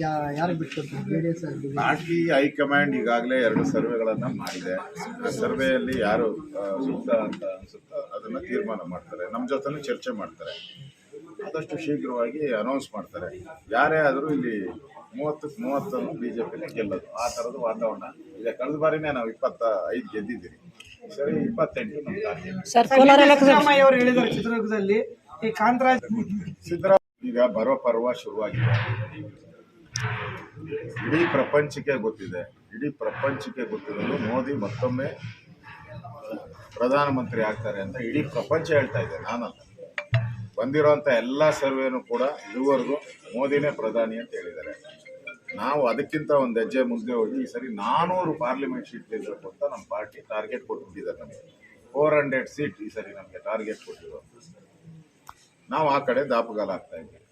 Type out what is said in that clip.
J D S party high command ಈಗಾಗಲೇ ಎರಡು ಸರ್ವೆಗಳನ್ನು ಮಾಡಿದೆ. ಆ ಸರ್ವೆಯಲ್ಲಿ ಯಾರು ಸೂಕ್ತ ಅಂತ ಅನ್ಸುತ್ತೋ ಅದನ್ನು ತೀರ್ಮಾನ ಮಾಡ್ತಾರೆ. ನಮ್ಮ ಜೊತೆನೂ ಚರ್ಚೆ ಮಾಡ್ತಾರೆ. ಆದಷ್ಟು ಶೀಘ್ರವಾಗಿ ಅನೌನ್ಸ್ ಮಾಡ್ತಾರೆ. ಯಾರೇ ಆದರೂ ಇಲ್ಲಿ ಮೂವತ್ತಕ್ಕೆ ಮೂವತ್ತನ್ನು ಬಿ ಜೆ ಪಿನೇ ಗೆಲ್ಲೋದು. ಆ ಥರದ ವಾತಾವರಣ ಇದೆ. ಕಳೆದ ಬಾರಿನೇ ನಾವು ಇಪ್ಪತ್ತ ಐದು ಗೆದ್ದಿದ್ದೀವಿ ಸರಿ ಇಪ್ಪತ್ತೆಂಟು ನಮ್ಮ ಸಿದ್ದರಾಮಯ್ಯ ಅವರು ಹೇಳಿದ್ದಾರೆ ಚಿತ್ರದುರ್ಗದಲ್ಲಿ. ಈ ಕಾಂತರಾಜ್ ಸಿದ್ದರಾಮಯ್ಯ ಈಗ ಬರೋ ಪರ್ವ ಶುರುವಾಗಿದೆ. ಇಡೀ ಪ್ರಪಂಚಕ್ಕೆ ಗೊತ್ತಿದೆ. ಇಡೀ ಪ್ರಪಂಚಕ್ಕೆ ಗೊತ್ತಿರೋದು ಮೋದಿ ಮತ್ತೊಮ್ಮೆ ಪ್ರಧಾನಮಂತ್ರಿ ಆಗ್ತಾರೆ ಅಂತ ಇಡೀ ಪ್ರಪಂಚ ಹೇಳ್ತಾ ಇದೆ ನಾನಲ್ಲ ಬಂದಿರೋಂಥ ಎಲ್ಲ ಸರ್ವೇನೂ ಕೂಡ ಇದುವರೆಗೂ ಮೋದಿನೇ ಪ್ರಧಾನಿ ಅಂತ ಹೇಳಿದ್ದಾರೆ. ನಾವು ಅದಕ್ಕಿಂತ ಒಂದು ಹೆಜ್ಜೆ ಮುಂದೆ ಹೋಗಿ ಈ ಸರಿ ನಾನೂರು ಪಾರ್ಲಿಮೆಂಟ್ ಸೀಟ್ ಗೆಲ್ಲಬೇಕು ಅಂತ ನಮ್ಮ ಪಾರ್ಟಿ ಟಾರ್ಗೆಟ್ ಕೊಟ್ಬಿಟ್ಟಿದ್ದಾರೆ ನಮಗೆ. ಫೋರ್ ಹಂಡ್ರೆಡ್ ಸೀಟ್ ಈ ಸರಿ ನಮಗೆ ಟಾರ್ಗೆಟ್ ಕೊಟ್ಟಿರೋದು. ನಾವು ಆ ಕಡೆ ದಾಪುಗಾಲ ಆಗ್ತಾ ಇದ್ದೀವಿ.